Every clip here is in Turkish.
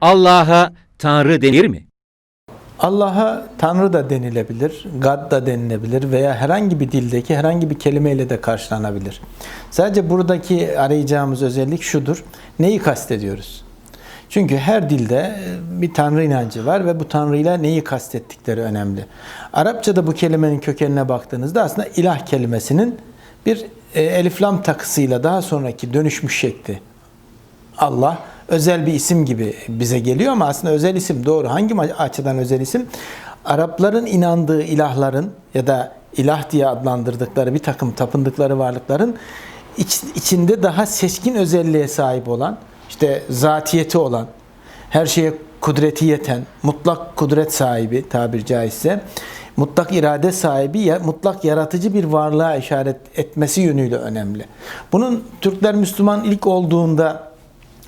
Allah'a Tanrı denir mi? Allah'a Tanrı da denilebilir, God da denilebilir veya herhangi bir dildeki herhangi bir kelimeyle de karşılanabilir. Sadece buradaki arayacağımız özellik şudur. Neyi kastediyoruz? Çünkü her dilde e, bir Tanrı inancı var ve bu Tanrı'yla neyi kastettikleri önemli. Arapçada bu kelimenin kökenine baktığınızda aslında ilah kelimesinin bir e, eliflam takısıyla daha sonraki dönüşmüş şekli. Allah özel bir isim gibi bize geliyor ama aslında özel isim doğru. Hangi açıdan özel isim? Arapların inandığı ilahların ya da ilah diye adlandırdıkları bir takım tapındıkları varlıkların iç- içinde daha seçkin özelliğe sahip olan, işte zatiyeti olan, her şeye kudreti yeten, mutlak kudret sahibi tabir caizse, mutlak irade sahibi, ya- mutlak yaratıcı bir varlığa işaret etmesi yönüyle önemli. Bunun Türkler Müslüman ilk olduğunda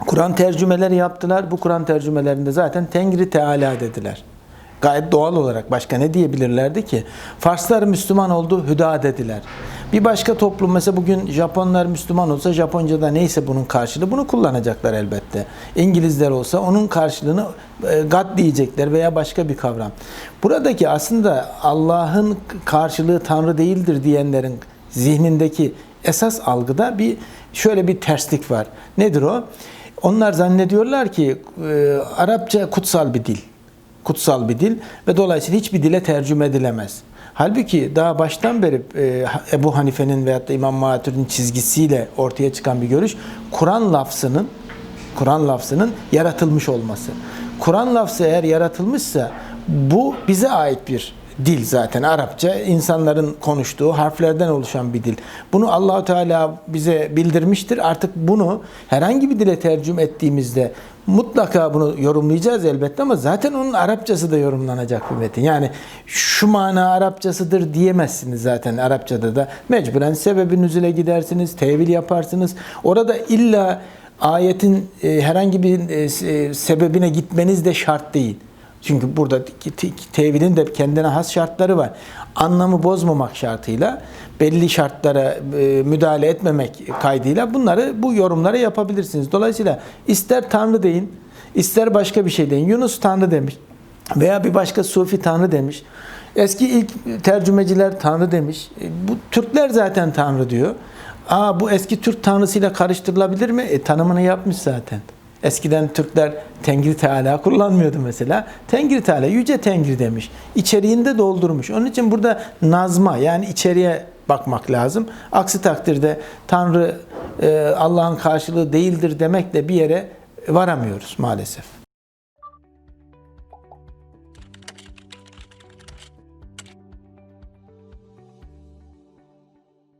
Kur'an tercümeleri yaptılar. Bu Kur'an tercümelerinde zaten Tengri Teala dediler. Gayet doğal olarak başka ne diyebilirlerdi ki? Farslar Müslüman oldu, hüda dediler. Bir başka toplum mesela bugün Japonlar Müslüman olsa Japonca'da neyse bunun karşılığı bunu kullanacaklar elbette. İngilizler olsa onun karşılığını e, God diyecekler veya başka bir kavram. Buradaki aslında Allah'ın karşılığı Tanrı değildir diyenlerin zihnindeki esas algıda bir şöyle bir terslik var. Nedir o? Onlar zannediyorlar ki e, Arapça kutsal bir dil. Kutsal bir dil ve dolayısıyla hiçbir dile tercüme edilemez. Halbuki daha baştan beri e, Ebu Hanife'nin veyahut da İmam Muhattir'in çizgisiyle ortaya çıkan bir görüş Kur'an lafzının Kur'an lafzının yaratılmış olması. Kur'an lafzı eğer yaratılmışsa bu bize ait bir dil zaten Arapça insanların konuştuğu harflerden oluşan bir dil. Bunu Allahu Teala bize bildirmiştir. Artık bunu herhangi bir dile tercüme ettiğimizde mutlaka bunu yorumlayacağız elbette ama zaten onun Arapçası da yorumlanacak bir metin. Yani şu mana Arapçasıdır diyemezsiniz zaten Arapçada da. Mecburen sebebi nüzule gidersiniz, tevil yaparsınız. Orada illa ayetin e, herhangi bir e, se- sebebine gitmeniz de şart değil. Çünkü burada te- te- tevilin de kendine has şartları var. Anlamı bozmamak şartıyla belli şartlara e, müdahale etmemek kaydıyla bunları bu yorumları yapabilirsiniz. Dolayısıyla ister Tanrı deyin, ister başka bir şey deyin. Yunus Tanrı demiş veya bir başka Sufi Tanrı demiş. Eski ilk tercümeciler Tanrı demiş. E, Bu Türkler zaten Tanrı diyor. Aa bu eski Türk tanrısıyla karıştırılabilir mi? E, tanımını yapmış zaten. Eskiden Türkler Tengri Teala kullanmıyordu mesela. Tengri Teala yüce Tengri demiş. İçeriğinde doldurmuş. Onun için burada nazma yani içeriye bakmak lazım. Aksi takdirde Tanrı e, Allah'ın karşılığı değildir demekle bir yere varamıyoruz maalesef.